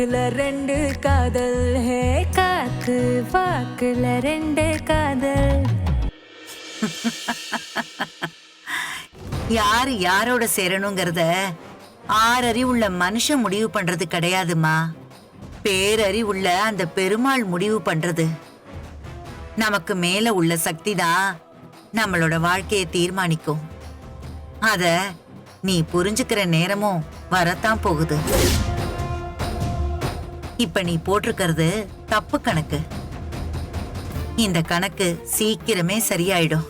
வாக்குல ரெண்டு காதல். ஹே காத்து வாக்குல ரெண்டு காதல். யாரு யாரோட சேரணுங்கிறத ஆறறிவுள்ள மனுஷன் முடிவு பண்றது கிடையாதுமா. பேரறிவுள்ள அந்த பெருமாள் முடிவு பண்றது. நமக்கு மேல உள்ள சக்தி தான் நம்மளோட வாழ்க்கையை தீர்மானிக்கும். அத நீ புரிஞ்சுக்கிற நேரமும் வரத்தான் போகுது. இப்ப நீ போட்டிருக்கிறது தப்பு கணக்கு. இந்த கணக்கு சீக்கிரமே சரியாயிடும்.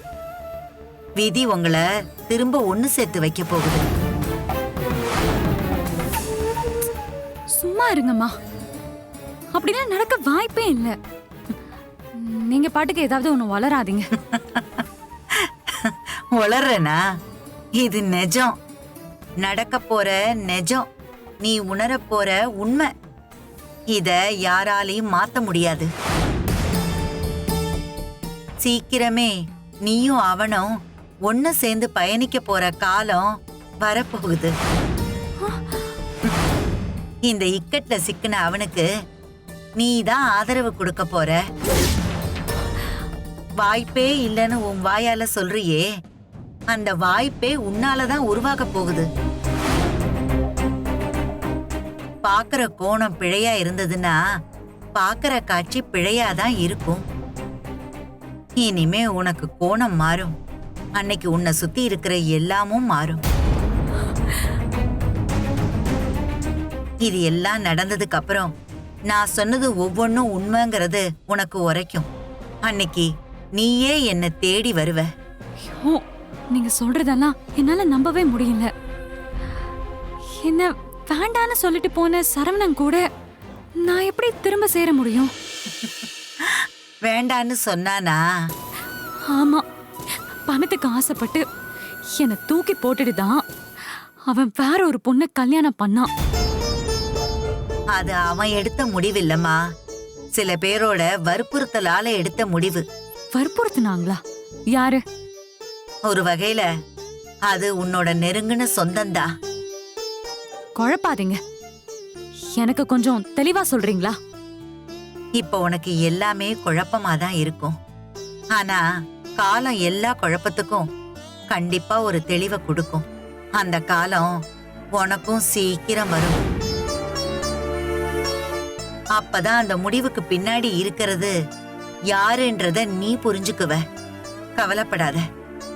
விதி உங்களை திரும்ப ஒண்ணு சேர்த்து வைக்க போகுது. சும்மா இருங்கம்மா. அப்படிலாம் நடக்க வாய்ப்பே இல்லை. நீங்க பாட்டுக்கு ஏதாவது ஒண்ணு வளராதீங்க. வளர்றனா? இது நிஜம். நடக்க போற நிஜம். நீ உணரப் போற உண்மை. இத யாராலையும் மாத்த முடியாது. சீக்கிரமே நீயும் அவனும் ஒன்னு சேர்ந்து பயணிக்க போற காலம் வரப்போகுது. இந்த இக்கட்ல சிக்கின அவனுக்கு நீ தான் ஆதரவு கொடுக்க போற. வாய்ப்பே இல்லைன்னு உன் வாயால சொல்றியே அந்த வாய்ப்பே உன்னாலதான் உருவாக போகுது. பாக்குற கோணம் பிழையா இருந்ததுன்னா பாக்குற காட்சி பிழையாதான் இருக்கும். இனிமே உனக்கு கோணம் மாறும். அன்னைக்கு உன்னை சுத்தி இருக்கிற எல்லாமும் மாறும். இது எல்லாம் நடந்ததுக்கு அப்புறம் நான் சொன்னது ஒவ்வொன்றும் உண்மைங்கிறது உனக்கு உரைக்கும். அன்னைக்கு நீயே என்னை தேடி வருவ. நீங்க சொல்றதெல்லாம் என்னால நம்பவே முடியல. என்ன வேண்டான்னு சொல்லிட்டு போன சரவணன் கூட நான் எப்படி திரும்ப சேர முடியும்? வேண்டான்னு சொன்னானா? ஆமா. பணத்துக்கு ஆசைப்பட்டு என்னை தூக்கி போட்டுட்டு தான் அவன் வேற ஒரு பொண்ணை கல்யாணம் பண்ணான். அது அவன் எடுத்த முடிவில்லம்மா. சில பேரோட வற்புறுத்தலால எடுத்த முடிவு. வற்புறுத்துனாங்களா? யாரு? ஒரு வகையில அது உன்னோட நெருங்கின சொந்தந்தா குழப்பாதீங்க. எனக்கு கொஞ்சம் தெளிவா சொல்றீங்களா? இப்ப உனக்கு எல்லாமே குழப்பமா தான் இருக்கும். ஆனா காலம் எல்லா குழப்பத்துக்கும் கண்டிப்பா ஒரு தெளிவை கொடுக்கும். அந்த காலம் உனக்கும் சீக்கிரம் வரும். அப்பதான் அந்த முடிவுக்கு பின்னாடி இருக்கிறது யாருன்றத நீ புரிஞ்சுக்குவ. கவலைப்படாத.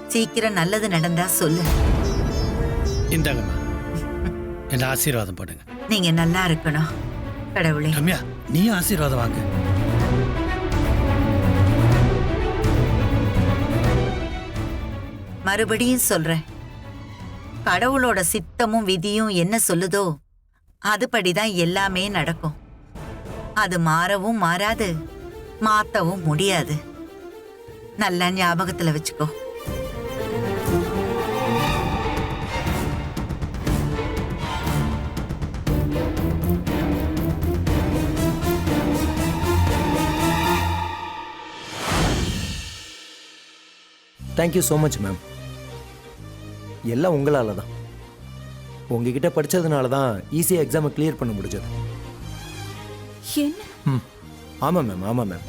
சீக்கிரம் நல்லது நடந்தா சொல்லு. இந்தாங்கம்மா. என்ன ஆசீர்வாதம் பண்ணுங்க. நீங்க நல்லா இருக்கணும் கடவுளே. ரம்யா நீ ஆசீர்வாதம் வாங்க. மறுபடியும் சொல்றேன். கடவுளோட சித்தமும் விதியும் என்ன சொல்லுதோ அதுபடிதான் எல்லாமே நடக்கும். அது மாறவும் மாறாது மாத்தவும் முடியாது. நல்லா ஞாபகத்துல வச்சுக்கோ. தேங்க்யூ ஸோ மச் மேம் எல்லாம் உங்களால தான் உங்ககிட்ட படித்ததுனால தான் ஈஸியாக எக்ஸாமை கிளியர் பண்ண முடிஞ்சது. ம். ஆமாம் மேம் ஆமாம் மேம்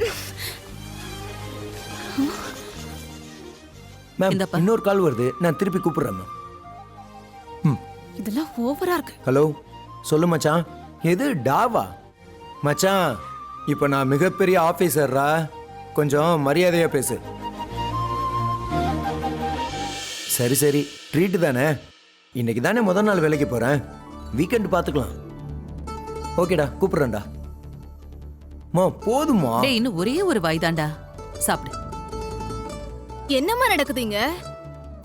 மேம் இந்தாப்பா. இன்னொரு கால் வருது. நான் திருப்பி கூப்பிடுறேன் மேம் ம். இதெல்லாம் ஓவரா இருக்கு. ஹலோ சொல்லு மச்சான். எது? டாவா? மச்சான் இப்போ நான் மிகப்பெரிய ஆஃபீஸர்ரா கொஞ்சம் மரியாதையாக பேசு. சரி சரி. ட்ரீட்டு தானே? இன்னைக்கு தானே முதல் நாள் வேலைக்கு போகிறேன் வீக்கெண்ட் பார்த்துக்கலாம். ஓகேடா கூப்பிட்றேன்டா. மா போதுமா டேய் இன்னும் ஒரே ஒரு வாய்தாண்டா சாப்பிடு. என்னம்மா நடக்குதுங்க?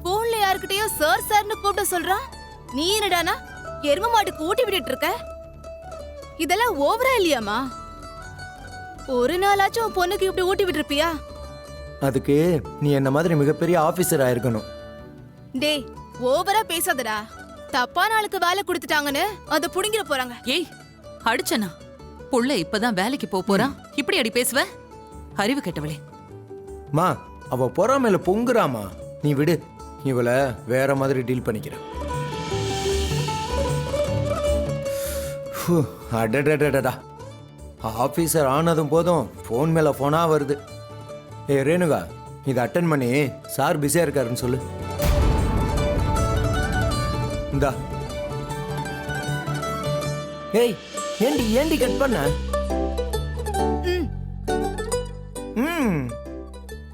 போன்ல யாருக்கிட்டயோ சார் சார்னு கூப்பிட சொல்றான் நீ என்னடானா எரும மாட்டுக்கு ஊட்டி விட்டுட்டு இருக்க? இதெல்லாம் ஓவரா இல்லையாமா ஒரு நாளாச்சும் உன் பொண்ணுக்கு இப்படி ஊட்டி விட்டுருப்பியா? அதுக்கு நீ என்ன மாதிரி மிகப்பெரிய ஆஃபீஸர் ஆயிருக்கணும். டேய் ஓவரா பேசாதடா. தப்பான ஆளுக்கு வேலை கொடுத்துட்டாங்கன்னு அதை புடுங்கிட போறாங்க. ஏய் அடிச்சனா? புள்ள இப்பதான் வேலைக்கு போப் போறான் இப்படி அடி பேசுவ? அறிவு கெட்டவளே. மா அவ பொறாமையில பொங்குறாமா? நீ விடு இவளை வேற மாதிரி டீல் பண்ணிக்கிறேன் ஹூ. அடடடடடா ஆஃபீஸர் ஆனதும் போதும் ஃபோன் மேலே ஃபோனாக வருது. ஏ ரேணுகா இதை அட்டன் பண்ணி சார் பிஸியாக இருக்காருன்னு சொல்லு. இந்தா ஏய் ஏண்டி ஏண்டி கட் பண்ண? ம்.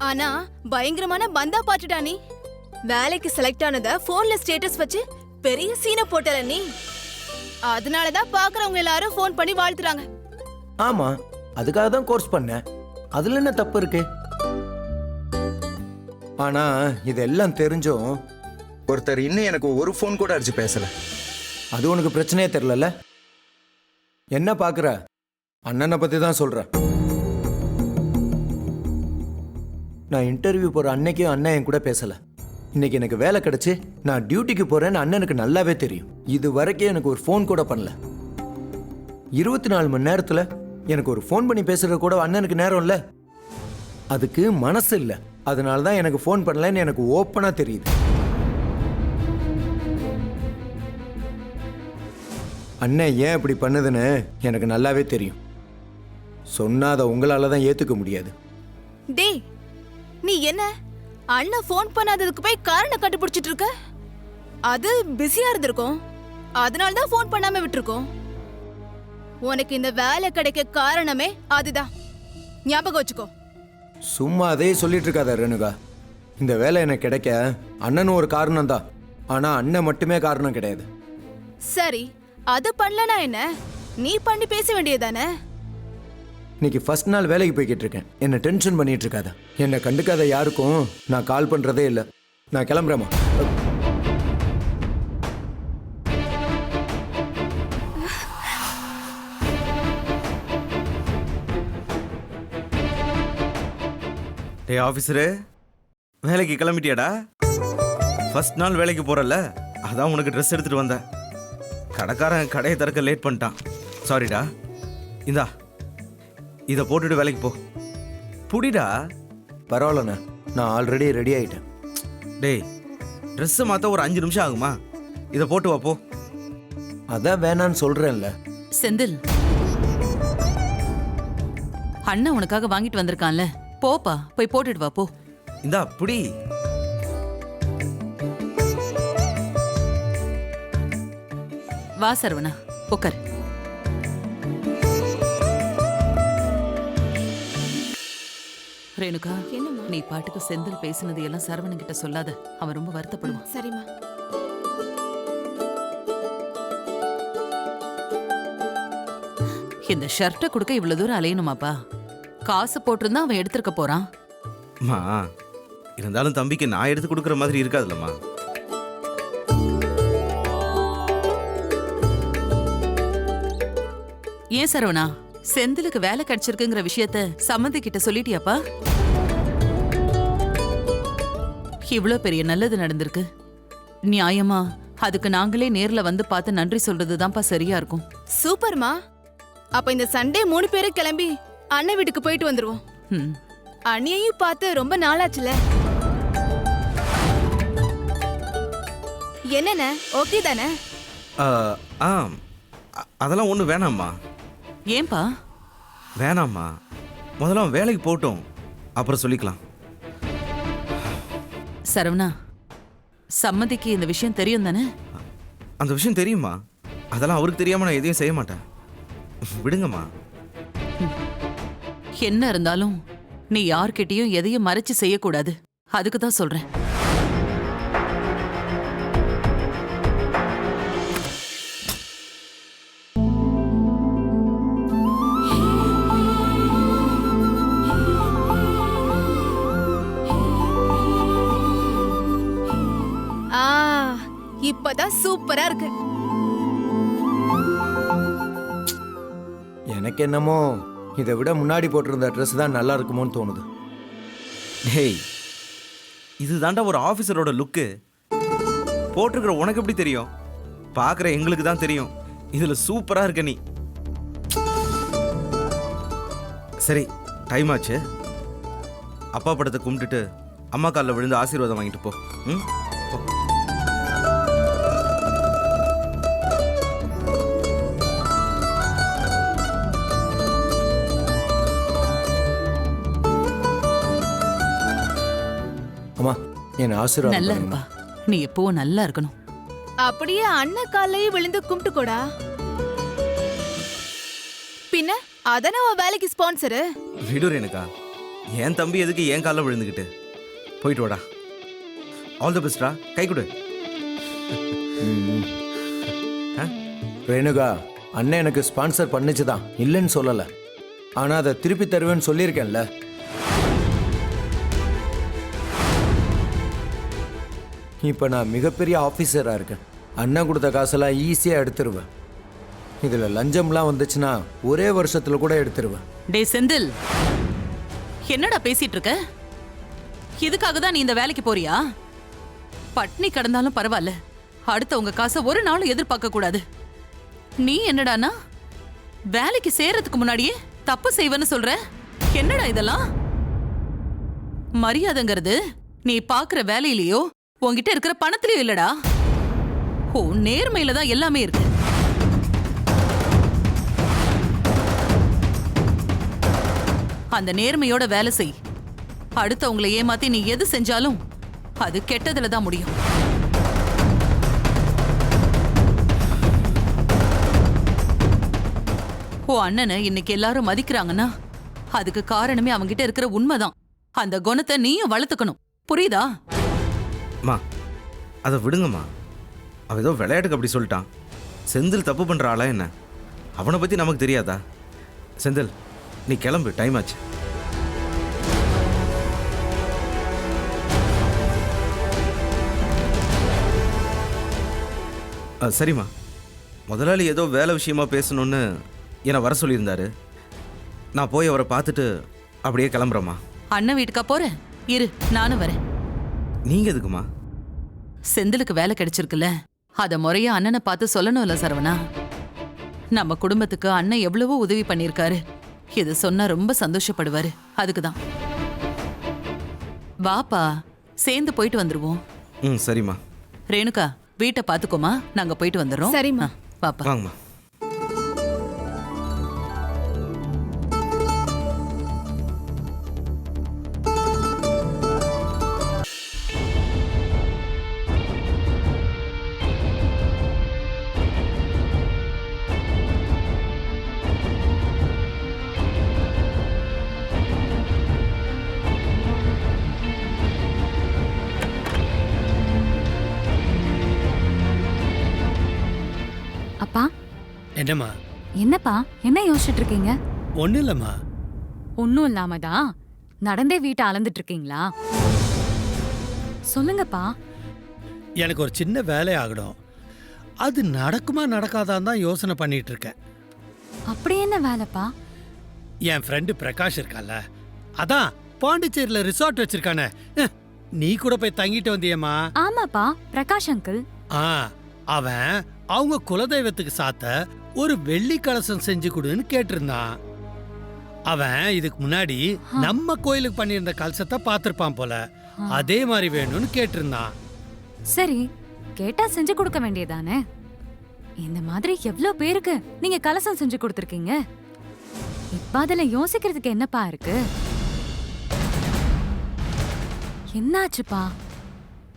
ஆனா பயங்கரமான பந்தா பாட்டுடா நீ. வேலைக்கு செலக்ட் ஆனத போன்ல ஸ்டேட்டஸ் வச்சு பெரிய சீனை போட்டல நீ. அதனாலதான் பாக்குறவங்க எல்லாரும் ஃபோன் பண்ணி வாழ்த்துறாங்க. ஆமாம் அதுக்காக தான் கோர்ஸ் பண்ணேன் அதில் என்ன தப்பு இருக்கு? ஆனால் இதெல்லாம் தெரிஞ்சும் ஒருத்தர் இன்னும் எனக்கு ஒரு ஃபோன் கூட அடிச்சு பேசல. அது உனக்கு பிரச்சனையே தெரிலல என்ன பார்க்குற அண்ணனை பற்றி தான் சொல்கிறேன் நான் இன்டர்வியூ போகிற அன்னைக்கும் அண்ணன் என் கூட பேசலை. இன்னைக்கு எனக்கு வேலை கிடைச்சு நான் டியூட்டிக்கு போகிறேன்னு அண்ணனுக்கு நல்லாவே தெரியும். இது வரைக்கும் எனக்கு ஒரு ஃபோன் கூட பண்ணல. இருபத்தி நாலு மணி நேரத்தில் எனக்கு ஒரு ஃபோன் பண்ணி பேசுறது கூட அண்ணனுக்கு நேரம் இல்லை. அதுக்கு மனசு இல்லை. அதனால தான் எனக்கு ஃபோன் பண்ணலன்னு எனக்கு ஓப்பனாக தெரியுது. அண்ணன் ஏன் இப்படி பண்ணுதுன்னு எனக்கு நல்லாவே தெரியும். சொன்னா அதை உங்களால தான் ஏற்றுக்க முடியாது. டேய் நீ என்ன? அண்ணன் ஃபோன் பண்ணாததுக்கு போய் காரணம் கண்டுபிடிச்சிட்டு இருக்க? அது பிஸியா இருந்திருக்கும். அதனால தான் ஃபோன் பண்ணாம விட்டுருக்கோம். உனக்கு இந்த வேலை கிடைக்க காரணமே அதுதான். ஞாபகம் வச்சுக்கோ. சும்மா அதே சொல்லிட்டு இருக்காத ரேணுகா. இந்த வேலை எனக்கு கிடைக்க அண்ணனும் ஒரு காரணம் தான் ஆனால் அண்ணன் மட்டுமே காரணம் கிடையாது. சரி அது பண்ணலனா என்ன? நீ பண்ணி பேச வேண்டியதானே இன்னைக்கு ஃபர்ஸ்ட் நாள் வேலைக்கு போய்கிட்டு இருக்கேன். என்ன டென்ஷன் பண்ணிட்டு இருக்காத. என்னை கண்டுக்காத யாருக்கும் நான் கால் பண்றதே இல்லை. நான் கிளம்புறேம்மா. டேய் ஆஃபீஸரு வேலைக்கு கிளம்பிட்டியாடா? ஃபர்ஸ்ட் நாள் வேலைக்கு போறல அதான் உனக்கு ட்ரெஸ் எடுத்துட்டு வந்தேன். கடைக்காரன் கடையை திறக்க லேட் பண்ணிட்டான். சாரிடா இந்தா இதை போட்டுட்டு வேலைக்கு போ. புடிடா. பரவாயில்லண்ணே. நான் ஆல்ரெடி ரெடி ஆயிட்டேன். டேய் ட்ரெஸ்ஸை மாற்ற ஒரு அஞ்சு நிமிஷம் ஆகுமா? இதை போட்டு வா போ. அதான் வேணான்னு சொல்றேன்ல. செந்தில். அண்ணன் உனக்காக வாங்கிட்டு வந்திருக்கான்ல. போப்பா போய் போட்டுட்டு வா போ. இந்தா புடி. வா சரவணா. உட்கார் ரேணுகா என்னம்மா? நீ பாட்டுக்கு செந்தில் பேசினது எல்லாம் சரவணன் கிட்ட சொல்லாத. அவன் ரொம்ப வருத்தப்படுவான். சரிம்மா. இந்த ஷர்ட்டை கொடுக்க இவ்வளவு தூரம் அலையணுமாப்பா? காசு போட்டிருந்தா அவன் எடுத்திருக்க போறான். அம்மா இருந்தாலும் தம்பிக்கு நான் எடுத்து கொடுக்குற மாதிரி இருக்காதுல்லம்மா. ஏன் சரவணா? செந்திலுக்கு வேலை கிடைச்சிருக்குங்கிற விஷயத்த சம்மந்தி கிட்ட சொல்லிட்டியாப்பா? இவ்ளோ பெரிய நல்லது நடந்திருக்கு. நியாயமா அதுக்கு நாங்களே நேர்ல வந்து பார்த்து நன்றி சொல்றதுதான்ப்பா சரியா இருக்கும். சூப்பர்மா. அப்ப இந்த சண்டே மூணு பேரும் கிளம்பி அண்ணன் வீட்டுக்கு போயிட்டு வந்துருவோம். ம். அண்ணியையும் பார்த்து ரொம்ப நாளாச்சுல. என்னென்ன? ஓகே தானே? ஆ, அதெல்லாம் ஒன்றும் வேணாம்மா. ஏன்பா? வேணாம்மா. முதல்ல அவன் வேலைக்கு போகட்டும். அப்புறம் சொல்லிக்கலாம். சரவணா சம்மதிக்கு இந்த விஷயம் தெரியும் தானே? அந்த விஷயம் தெரியுமா அதெல்லாம் அவருக்கு தெரியாம நான் எதையும் செய்ய மாட்டேன். விடுங்கம்மா. என்ன இருந்தாலும் நீ யார்கிட்டயும் எதையும் மறைச்சு செய்யக்கூடாது. அதுக்கு தான் சொல்றேன். சூப்பரா இருக்கு. எனக்கு என்னமோ இதை விட முன்னாடி போட்டிருந்த ட்ரெஸ் தான் நல்லா இருக்குமோன்னு தோணுது. டேய் இது தாண்டா ஒரு ஆஃபீஸரோட லுக்கு போட்டிருக்கிற உனக்கு எப்படி தெரியும்? பார்க்குற எங்களுக்கு தான் தெரியும். இதில் சூப்பராக இருக்க நீ. சரி டைம் ஆச்சு. அப்பா படத்தை கும்பிட்டுட்டு அம்மா காலில் விழுந்து ஆசீர்வாதம் வாங்கிட்டு போ. ம்? போ என் ஆசீர்வாதம் நல்லா. இருப்பா. நீ எப்பவும் நல்லா இருக்கணும். அப்படியே அண்ணன் காலையே விழுந்து கும்பிட்டுக்கோடா. பின்ன அதானே உன் வேலைக்கு ஸ்பான்சரு விடு ரேணுகா என் தம்பி எதுக்கு என் காலில் விழுந்துக்கிட்டு? போயிட்டு வாடா. ஆல் தி பெஸ்ட்ரா கை கொடு. ரேணுகா அண்ணன் எனக்கு ஸ்பான்சர் பண்ணுச்சு தான் இல்லைன்னு சொல்லலை. ஆனால் அதை திருப்பி தருவேன்னு சொல்லியிருக்கேன்ல. இப்போ நான் மிகப்பெரிய ஆஃபீஸராக இருக்கேன். அண்ணன் கொடுத்த காசெல்லாம் ஈஸியாக எடுத்துருவேன் இதில் லஞ்சம்லாம் வந்துச்சுன்னா ஒரே வருஷத்தில் கூட எடுத்துருவேன் டே செந்தில். என்னடா பேசிட்டு இருக்க இதுக்காக தான் நீ இந்த வேலைக்கு போறியா? பட்னி கடந்தாலும் பரவாயில்ல அடுத்த உங்க காசை ஒரு நாளும் எதிர்பார்க்க கூடாது. நீ என்னடானா? வேலைக்கு சேர்றதுக்கு முன்னாடியே தப்பு செய்வேன்னு சொல்ற? என்னடா இதெல்லாம்? மரியாதைங்கிறது நீ பாக்குற வேலையிலயோ உன்கிட்ட இருக்கிற பணத்திலயும் இல்லடா. ஓ நேர்மையில தான் எல்லாமே இருக்கு. அந்த நேர்மையோட வேலை செய். அடுத்தவங்களை ஏமாத்தி நீ எது செஞ்சாலும் அது கெட்டதுல தான் முடியும். ஓ அண்ணனை இன்னைக்கு எல்லாரும் மதிக்கிறாங்கன்னா அதுக்கு காரணமே அவங்கிட்ட இருக்கிற உண்மைதான். அந்த குணத்தை நீயும் வளர்த்துக்கணும். புரியுதா? மா அதை விடுங்கம்மா. அவன் ஏதோ விளையாட்டுக்கு அப்படி சொல்லிட்டான். செந்தில் தப்பு பண்ணுற ஆளா என்ன? அவனை பற்றி நமக்கு தெரியாதா? செந்தில் நீ கிளம்பு டைம் ஆச்சு. சரிம்மா. முதலாளி ஏதோ வேலை விஷயமா பேசணும்னு என்னை வர சொல்லியிருந்தாரு. நான் போய் அவரை பார்த்துட்டு அப்படியே கிளம்புறேம்மா. அண்ணன் வீட்டுக்கா போகிறேன் இரு நானும் வரேன். நீங்கள் எதுக்குமா? செந்திலுக்கு வேலை கிடைச்சிருக்குல்ல. அத முறையா அண்ணனை பார்த்து சொல்லணும்ல சரவணா. நம்ம குடும்பத்துக்கு அண்ணன் எவ்வளவோ உதவி பண்ணிருக்காரு இது சொன்னா ரொம்ப சந்தோஷப்படுவாரு. அதுக்குதான். வாப்பா சேர்ந்து போயிட்டு வந்துருவோம். ம் சரிம்மா. ரேணுகா வீட்டை பாத்துக்கோமா நாங்க போயிட்டு வந்துடுறோம். சரிம்மா. வாப்பா. வாங்கம்மா. என்னம்மா? என்னப்பா என்ன யோசிச்சுட்டு இருக்கீங்க ஒன்றும் இல்லைம்மா ஒன்னும் இல்லாம தான் நடந்தே வீட்டை அளந்துட்டு இருக்கீங்களா சொல்லுங்கப்பா. எனக்கு ஒரு சின்ன வேலை ஆகணும். அது நடக்குமா நடக்காதான் தான் யோசனை பண்ணிட்டு இருக்கேன் அப்படி என்ன வேலைப்பா? என் ஃப்ரெண்டு பிரகாஷ் இருக்கான்ல அதான் பாண்டிச்சேரியில் ரிசார்ட் வச்சிருக்கானே. நீ கூட போய் தங்கிட்டு வந்தியம்மா. ஆமாப்பா பிரகாஷ் அங்கிள் ஆ அவன் அவங்க குலதெய்வத்துக்கு சாத்த ஒரு வெள்ளி கலசம் செஞ்சு கொடுன்னு கேட்டிருந்தான். அவன் இதுக்கு முன்னாடி நம்ம கோயிலுக்கு பண்ணியிருந்த கலசத்தை பார்த்திருப்பான் போல. அதே மாதிரி வேணும்னு கேட்டிருந்தான். சரி கேட்டா செஞ்சு கொடுக்க வேண்டியதானே? இந்த மாதிரி எவ்ளோ பேருக்கு நீங்க கலசம் செஞ்சு கொடுத்துருக்கீங்க? இப்ப அதுல யோசிக்கிறதுக்கு என்னப்பா இருக்கு? என்னாச்சுப்பா?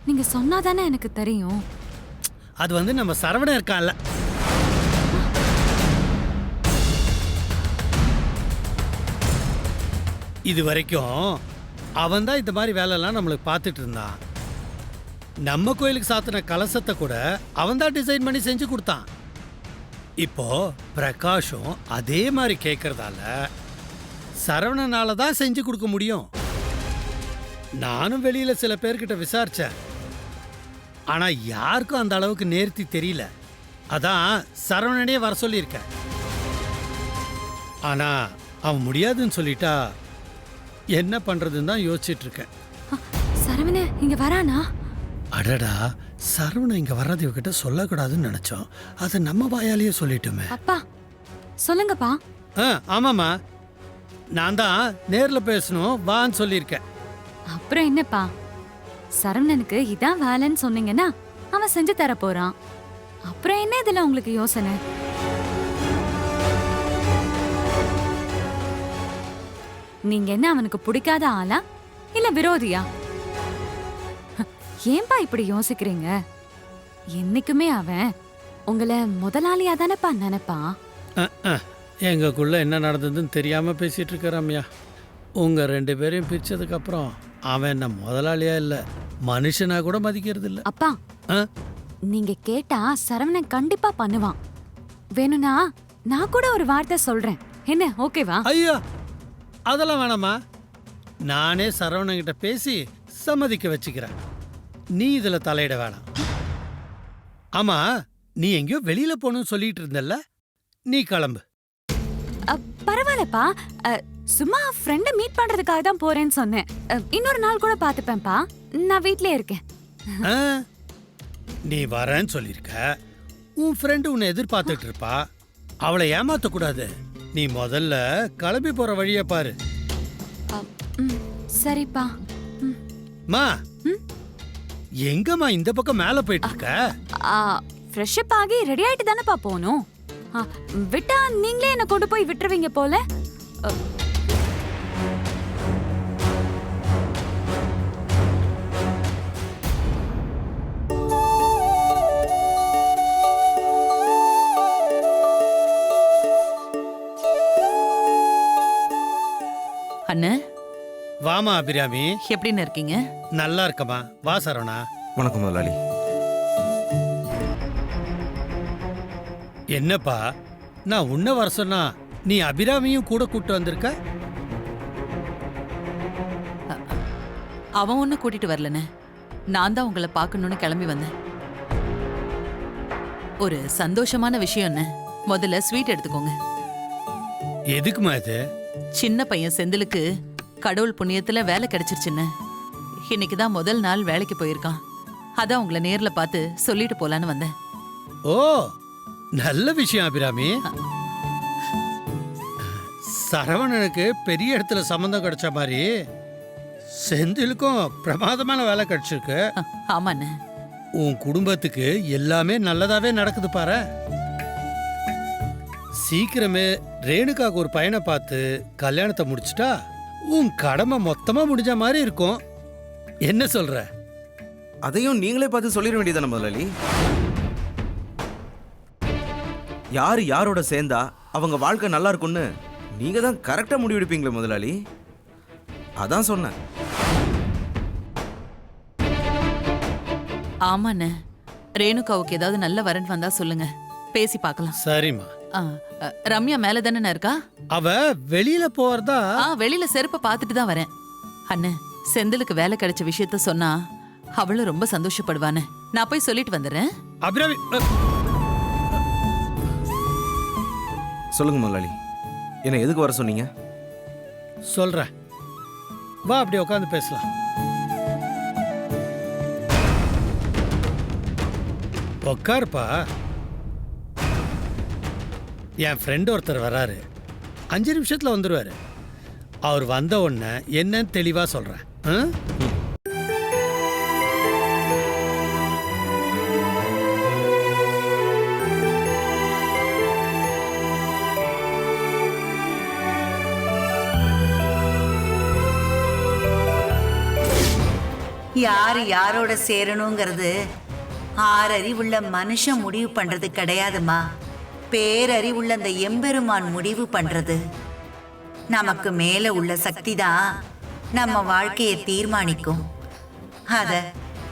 நீங்க சொன்னாதானே எனக்கு தெரியும். அது வந்து நம்ம சரவணன் இருக்கான்ல. இது வரைக்கும் அவன் தான் இந்த மாதிரி வேலைலாம் நம்மளுக்கு பார்த்துட்டு இருந்தான். நம்ம கோயிலுக்கு சாத்தின கலசத்தை கூட அவன் தான் டிசைன் பண்ணி செஞ்சு கொடுத்தான். இப்போ பிரகாஷும் அதே மாதிரி கேட்கறதால சரவணனால தான் செஞ்சு கொடுக்க முடியும். நானும் வெளியில சில பேர்கிட்ட விசாரிச்சேன். ஆனா யாருக்கும் அந்த அளவுக்கு நேர்த்தி தெரியல. அதான் சரவணனே வர சொல்லியிருக்கேன். ஆனா அவன் முடியாதுன்னு சொல்லிட்டா என்ன பண்றதுன்னு தான் யோசிச்சுட்டு இருக்கேன் சரவண இங்க வரானா? அடடா சரவணன் இங்க வர்றது இவகிட்ட சொல்லக்கூடாதுன்னு நினைச்சோம். அதை நம்ம வாயாலேயே சொல்லிட்டோமே. அப்பா சொல்லுங்கப்பா. ஆ ஆமாம்மா. நான் தான் நேர்ல பேசணும் வான்னு சொல்லியிருக்கேன். அப்புறம் என்னப்பா? சரவணனுக்கு இதான் வேலைன்னு சொன்னீங்கன்னா அவன் செஞ்சு தர போறான். அப்புறம் என்ன இதுல உங்களுக்கு யோசனை? நீங்க என்ன அவனுக்கு பிடிக்காத ஆளா? இல்ல விரோதியா? ஏன்பா இப்படி யோசிக்கிறீங்க? என்னைக்குமே அவன் உங்களை முதலாளியா தானேப்பா நினைப்பான். எங்களுக்குள்ள என்ன நடந்ததுன்னு தெரியாம பேசிட்டு இருக்க ரம்யா. உங்க ரெண்டு பேரையும் பிரிச்சதுக்கு அப்புறம் அவன் என்ன முதலாளியா இல்ல மனுஷனா கூட மதிக்கிறது இல்ல. அப்பா? நீங்க கேட்டா சரவணன் கண்டிப்பா பண்ணுவான். வேணும்னா நான் கூட ஒரு வார்த்தை சொல்றேன். என்ன ஓகேவா? ஐயோ அதெல்லாம் வேணாமா? நானே சரவணங்கிட்ட பேசி சம்மதிக்க வச்சுக்கிறேன். நீ இதுல தலையிட வேணாம். ஆமா நீ எங்கேயோ வெளியில போகணும்னு சொல்லிட்டு இருந்தல்ல? நீ கிளம்பு. பரவாயில்லப்பா. சும்மா ஃப்ரெண்ட மீட் பண்றதுக்காக தான் போறேன்னு சொன்னேன். இன்னொரு நாள் கூட பாத்துப்பேன்ப்பா நான் வீட்லயே இருக்கேன்? நீ வரேன்னு சொல்லியிருக்க. உன் ஃப்ரெண்டு உன்னை எதிர்பார்த்துட்டு இருப்பா. அவளை ஏமாத்தக்கூடாது. நீ முதல்ல கிளம்பி போற வழியை பாரு. சரிப்பா. ம். எங்கம்மா இந்த பக்கம் மேல போயிட்டு இருக்க? ஃப்ரெஷ் அப் ஆகி ரெடி ஆயிட்டு தானேப்பா போகணும் விட்டா நீங்களே என்ன கொண்டு போய் விட்டுருவீங்க போல? அண்ணே வாமா அபிராமி எப்படின்னு இருக்கீங்க? நல்லா இருக்கமா வா சரவணா. வணக்கம் முதலாளி. என்னப்பா? நான் உன்ன வர சொன்னா நீ அபிராமியும் கூட கூட்டு வந்திருக்க? அவன் ஒன்னும் கூட்டிட்டு வரலண்ணே நான் தான் உங்களை பார்க்கணும்னு கிளம்பி வந்தேன். ஒரு சந்தோஷமான விஷயம் என்ன முதல்ல ஸ்வீட் எடுத்துக்கோங்க. எதுக்குமா இது? சின்ன பையன் செந்திலுக்கு கடவுள் புண்ணியத்துல வேலை கிடைச்சிருச்சுன்னு. இன்னைக்கு தான் முதல் நாள் வேலைக்கு போயிருக்கான். அதான் உங்களை நேர்ல பார்த்து சொல்லிட்டு போலான்னு வந்தேன். ஓ நல்ல விஷயம் அபிராமி. சரவணனுக்கு பெரிய இடத்துல சம்மந்தம் கிடைச்ச மாதிரி செந்திலுக்கும் பிரமாதமான வேலை கிடைச்சிருக்கு. அ, ஆமாண்ணே. உன் குடும்பத்துக்கு எல்லாமே நல்லதாவே நடக்குது பாரு சீக்கிரமே ரேணுகாக்கு ஒரு பையனை பார்த்து கல்யாணத்தை முடிச்சிட்டா? உன் கடமை மொத்தமா முடிஞ்ச மாதிரி இருக்கும். என்ன சொல்ற? அதையும் நீங்களே பார்த்து சொல்லிட வேண்டியதானே முதலாளி. யார் யாரோட சேர்ந்தா அவங்க வாழ்க்கை நல்லா இருக்கும்னு நீங்க தான் கரெக்டா முடிவெடுப்பீங்களே முதலாளி. அதான் சொன்னேன். ஆமாண்ணே. ரேணுகாவுக்கு ஏதாவது நல்ல வரன் வந்தா சொல்லுங்க. பேசி பார்க்கலாம். சரிம்மா. ரம்யா மேல தானே இருக்கா? அவ வெளியில போறதா? ஆ வெளியில செருப்ப பார்த்துட்டு தான் வரேன். அண்ணே செந்திலுக்கு வேலை கிடைச்ச விஷயத்த சொன்னா அவளும் ரொம்ப சந்தோஷப்படுவானே நான் போய் சொல்லிட்டு வந்துடுறேன். அபிராமி சொல்லுங்க முதலாளி. என்ன எதுக்கு வர சொன்னீங்க? சொல்றேன். வா அப்படி உட்காந்து பேசலாம். உட்காருப்பா. என் ஃப்ரெண்டு ஒருத்தர் வராரு. அஞ்சு நிமிஷத்தில் வந்துடுவார் அவர் வந்த உடனே என்னன்னு தெளிவாக சொல்கிறேன் ஆ? யார் யாரோட சேரணுங்கிறது ஆறறிவுள்ள மனுஷன் முடிவு பண்றது கிடையாதுமா? பேரறிவுள்ள அந்த எம்பெருமான் முடிவு பண்றது. நமக்கு மேல உள்ள சக்தி தான் நம்ம வாழ்க்கையை தீர்மானிக்கும். அத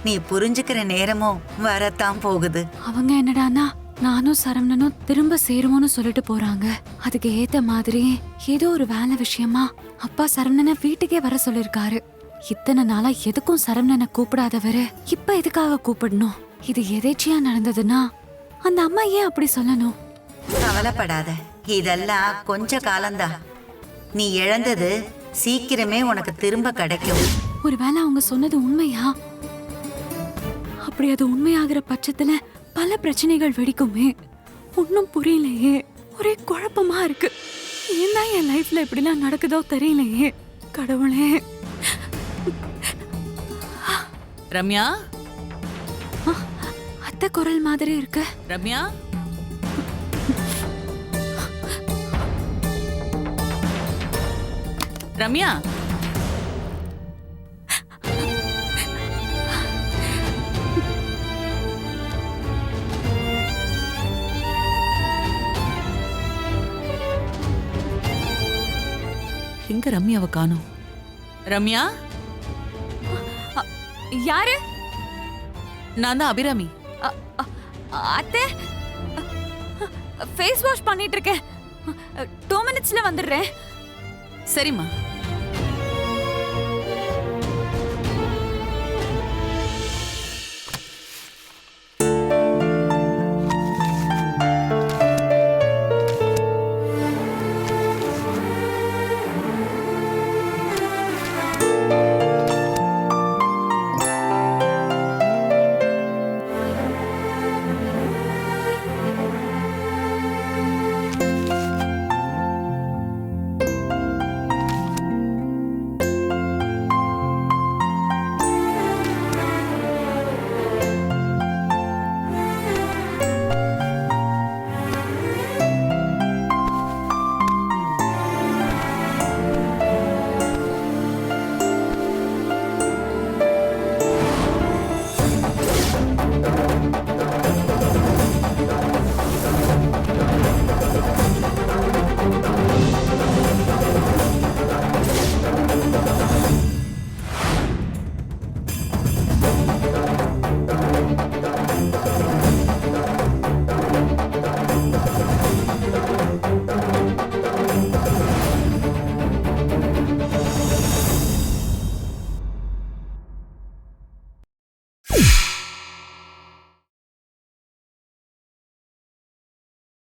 நீ புரிஞ்சுக்கிற நேரமும் வரத்தான் போகுது. அவங்க என்னடானா நானும் சரவணனும் திரும்ப சேருவோம்னு சொல்லிட்டு போறாங்க. அதுக்கு ஏத்த மாதிரி ஏதோ ஒரு வேலை விஷயமா அப்பா சரவணனை வீட்டுக்கே வர சொல்லிருக்காரு. இத்தனை நாளா எதுக்கும் சரவணனை கூப்பிடாதவரு இப்ப எதுக்காக கூப்பிடணும்? இது எதேச்சியா நடந்ததுன்னா அந்த அம்மா ஏன் அப்படி சொல்லணும்? கவலைப்படாத. இதெல்லாம் கொஞ்ச காலம்தான். நீ இழந்தது சீக்கிரமே உனக்கு திரும்ப கிடைக்கும். ஒருவேளை அவங்க சொன்னது உண்மையா? அப்படி அது உண்மையாகிற பட்சத்துல பல பிரச்சனைகள் வெடிக்குமே. ஒன்னும் புரியலையே. ஒரே குழப்பமா இருக்கு. ஏன் தான் என் லைஃப்ல இப்படிலாம் நடக்குதோ தெரியலையே. கடவுளே. ரம்யா? அத்தை குரல் மாதிரி இருக்கு. ரம்யா? ரம்யா. எங்க ரம்யாவை காணும்? ரம்யா? யாரு? நான் தான் அபிராமி. அத்தே? ஃபேஸ் வாஷ் பண்ணிட்டு இருக்கேன். டூ மினிட்ஸ்ல வந்துடுறேன். சரிம்மா.